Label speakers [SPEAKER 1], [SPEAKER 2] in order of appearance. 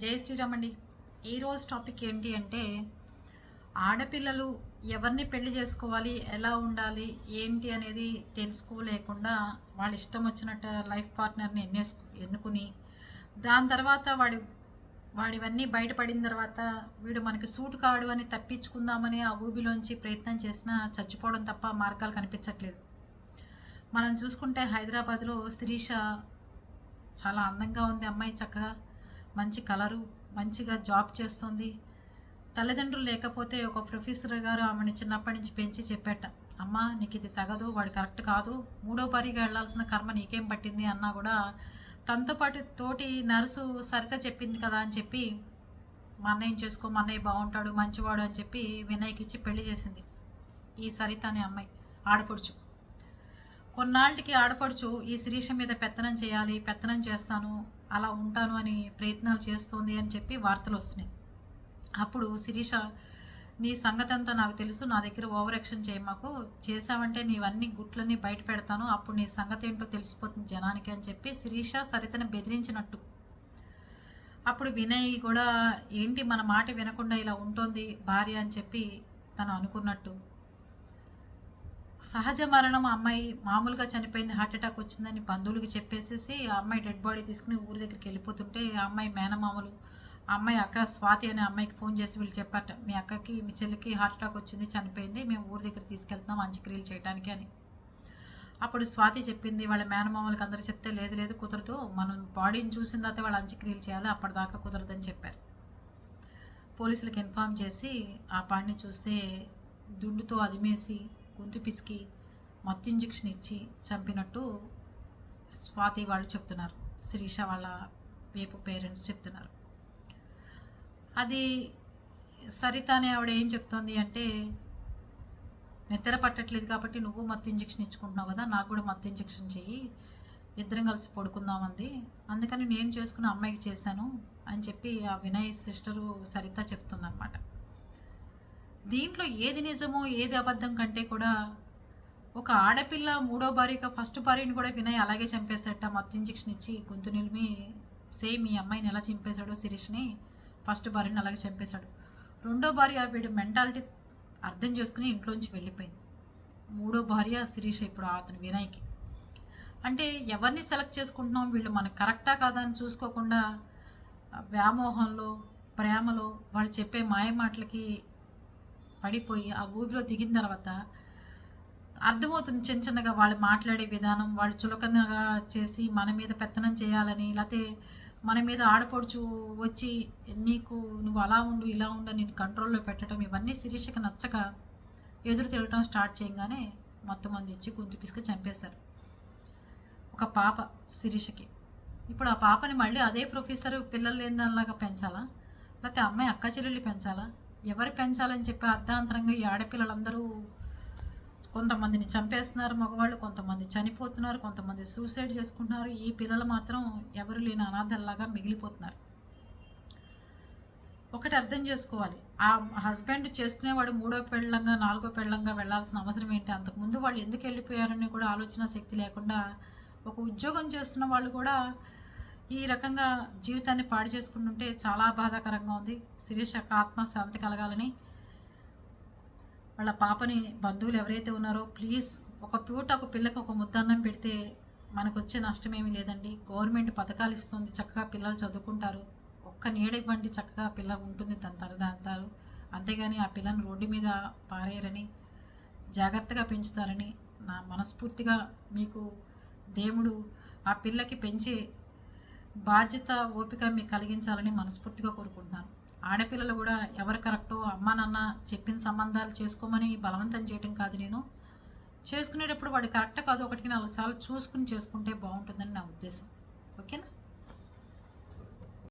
[SPEAKER 1] జై శ్రీరామ్ అండి ఈరోజు టాపిక్ ఏంటి అంటే ఆడపిల్లలు ఎవరిని పెళ్ళి చేసుకోవాలి ఎలా ఉండాలి ఏంటి అనేది తెలుసుకోలేకుండా వాళ్ళ ఇష్టం వచ్చినట్టు లైఫ్ పార్ట్నర్ని ఎన్నేసు ఎన్నుకుని దాని తర్వాత వాడి వాడివన్నీ బయటపడిన తర్వాత వీడు మనకి సూట్ కాడు అని తప్పించుకుందామని ఆ ఊబిలోంచి ప్రయత్నం చేసినా చచ్చిపోవడం తప్ప మార్గాలు కనిపించట్లేదు. మనం చూసుకుంటే హైదరాబాద్లో శిరీష చాలా అందంగా ఉంది అమ్మాయి చక్కగా. మంచి కలరు మంచిగా జాబ్ చేస్తుంది. తల్లిదండ్రులు లేకపోతే ఒక ప్రొఫెసర్ గారు ఆమెని చిన్నప్పటి నుంచి పెంచి చెప్పేట అమ్మ నీకు ఇది తగదు వాడు కరెక్ట్ కాదు. మూడో పరిగా వెళ్ళాల్సిన కర్మ నీకేం పట్టింది? అన్నా కూడా తనతో పాటు తోటి నర్సు సరిత చెప్పింది కదా అని చెప్పి మా అన్నయ్యని చేసుకో మా అన్నయ్య బాగుంటాడు మంచివాడు అని చెప్పి వినయ్కి ఇచ్చి పెళ్ళి చేసింది ఈ సరిత అనే అమ్మాయి ఆడపడుచు. కొన్నాళ్ళకి ఆడపడుచు ఈ శిరీష మీద పెత్తనం చేయాలి పెత్తనం చేస్తాను అలా ఉంటాను అని ప్రయత్నాలు చేస్తోంది అని చెప్పి వార్తలు వస్తున్నాయి. అప్పుడు శిరీష నీ సంగతి అంతా నాకు తెలుసు నా దగ్గర ఓవర్ యాక్షన్ చేయమాకు చేసావంటే నీవన్నీ గుట్లన్నీ బయట పెడతాను అప్పుడు నీ సంగతి ఏంటో తెలిసిపోతుంది జనానికి అని చెప్పి శిరీష సరితను బెదిరించినట్టు. అప్పుడు వినయ్ కూడా ఏంటి మన మాట వినకుండా ఇలా ఉంటుంది భార్య? అని చెప్పి తను అనుకున్నట్టు. సహజ మరణం అమ్మాయి మామూలుగా చనిపోయింది హార్ట్ అటాక్ వచ్చిందని బంధువులకి చెప్పేసేసి ఆ అమ్మాయి డెడ్ బాడీ తీసుకుని ఊరి దగ్గరికి వెళ్ళిపోతుంటే ఆ అమ్మాయి మేనమామలు ఆ అమ్మాయి అక్క స్వాతి అనే అమ్మాయికి ఫోన్ చేసి వీళ్ళు చెప్పారట మీ అక్కకి మీ చెల్లికి హార్ట్ అటాక్ వచ్చింది చనిపోయింది మేము ఊరి దగ్గర తీసుకెళ్తున్నాం అంత్యక్రియలు చేయడానికి అని. అప్పుడు స్వాతి చెప్పింది వాళ్ళ మేనమామలకి అందరూ చెప్తే లేదు లేదు కుదరదు మనం బాడీని చూసిన తర్వాత వాళ్ళు అంత్యక్రియలు చేయాలి అప్పటిదాకా కుదరదని చెప్పారు. పోలీసులకు ఇన్ఫామ్ చేసి ఆ పాడిని చూస్తే దుండుతో అదిమేసి గొంతు పిసికి మత్తు ఇంజెక్షన్ ఇచ్చి చంపినట్టు స్వాతి వాళ్ళు చెప్తున్నారు. శిరీష వాళ్ళ వేపు పేరెంట్స్ చెప్తున్నారు. అది సరిత అనే ఆవిడ ఏం చెప్తోంది అంటే నిద్ర పట్టట్లేదు కాబట్టి నువ్వు మత్తు ఇంజెక్షన్ ఇచ్చుకుంటున్నావు కదా నాకు కూడా మత్తు ఇంజెక్షన్ చెయ్యి ఇద్దరం కలిసి పడుకుందామంది అందుకని నేను చేసుకున్న అమ్మాయికి చేశాను అని చెప్పి ఆ వినయ్ సిస్టరు సరిత చెప్తుందనమాట దీంట్లో ఏది నిజమో ఏది అబద్ధం కంటే కూడా ఒక ఆడపిల్ల మూడో భార్యక ఫస్ట్ భార్యని కూడా వినయ్ అలాగే చంపేశాట మత్తు ఇంజెక్షన్ ఇచ్చి గొంతు నిలిమి సేమ్ ఈ అమ్మాయిని ఎలా చంపేశాడో శిరీష్ని ఫస్ట్ భార్యని అలాగే చంపేశాడు. రెండో భార్య వీడు మెంటాలిటీ అర్థం చేసుకుని ఇంట్లోంచి వెళ్ళిపోయింది. మూడో భార్య శిరీష ఇప్పుడు అతను వినయ్కి. అంటే ఎవరిని సెలెక్ట్ చేసుకుంటున్నాం? వీళ్ళు మనకు కరెక్టా కాదా అని చూసుకోకుండా వ్యామోహంలో ప్రేమలో వాళ్ళు చెప్పే మాయ మాటలకి పడిపోయి ఆ ఊబిలో దిగిన తర్వాత అర్థమవుతుంది చిన్న చిన్నగా వాళ్ళు మాట్లాడే విధానం వాళ్ళు చులకనగా చేసి మన మీద పెత్తనం చేయాలని లేకపోతే మన మీద ఆడపడుచు వచ్చి నీకు నువ్వు అలా ఉండు ఇలా ఉండు నేను కంట్రోల్లో పెట్టడం ఇవన్నీ శిరీషకి నచ్చక ఎదురు తిరగడం స్టార్ట్ చేయగానే మొత్తం మంది ఇచ్చి గుంతు పిసుక చంపేశారు. ఒక పాప శిరీషకి. ఇప్పుడు ఆ పాపని మళ్ళీ అదే ప్రొఫెసర్ పిల్లలు లేని దానిలాగా పెంచాలా? లేకపోతే అమ్మాయి అక్క చెల్లెళ్ళు పెంచాలా? ఎవరు పెంచాలని చెప్పి అర్ధాంతరంగా ఈ ఆడపిల్లలందరూ కొంతమందిని చంపేస్తున్నారు మగవాళ్ళు కొంతమంది చనిపోతున్నారు కొంతమంది సూసైడ్ చేసుకుంటున్నారు. ఈ పిల్లలు మాత్రం ఎవరు లేని అనాథల్లాగా మిగిలిపోతున్నారు. ఒకటి అర్థం చేసుకోవాలి. ఆ హస్బెండ్ చేసుకునేవాడు మూడో పెళ్ళంగా నాలుగో పెళ్ళంగా వెళ్ళాల్సిన అవసరం ఏంటి? అంతకుముందు వాళ్ళు ఎందుకు వెళ్ళిపోయారని కూడా ఆలోచన శక్తి లేకుండా ఒక ఉద్యోగం చేస్తున్న వాళ్ళు కూడా ఈ రకంగా జీవితాన్ని పాడు చేసుకుంటుంటే చాలా బాధాకరంగా ఉంది. శిరీష ఆత్మ శాంతి కలగాలని. వాళ్ళ పాపని బంధువులు ఎవరైతే ఉన్నారో ప్లీజ్ ఒక పూట ఒక పిల్లకి ఒక ముద్దన్నం పెడితే మనకు వచ్చే నష్టం ఏమీ లేదండి. గవర్నమెంట్ పథకాలు ఇస్తుంది చక్కగా పిల్లలు చదువుకుంటారు. ఒక్క నీడ ఇవ్వండి చక్కగా పిల్ల ఉంటుంది దాని తరదా అంటారు అంతేగాని ఆ పిల్లని రోడ్డు మీద పారేయరని జాగ్రత్తగా పెంచుతారని నా మనస్ఫూర్తిగా మీకు దేవుడు ఆ పిల్లకి పెంచే బాధ్యత ఓపిక మీకు కలిగించాలని మనస్ఫూర్తిగా కోరుకుంటున్నాను. ఆడపిల్లలు కూడా ఎవరు కరెక్టో అమ్మ నాన్న చెప్పిన సంబంధాలు చేసుకోమని బలవంతం చేయడం కాదు నేను. చేసుకునేటప్పుడు వాడు కరెక్ట్ కాదు ఒకటికి నాలుగు సార్లు చూసుకుని చేసుకుంటే బాగుంటుందని నా ఉద్దేశం. ఓకేనా?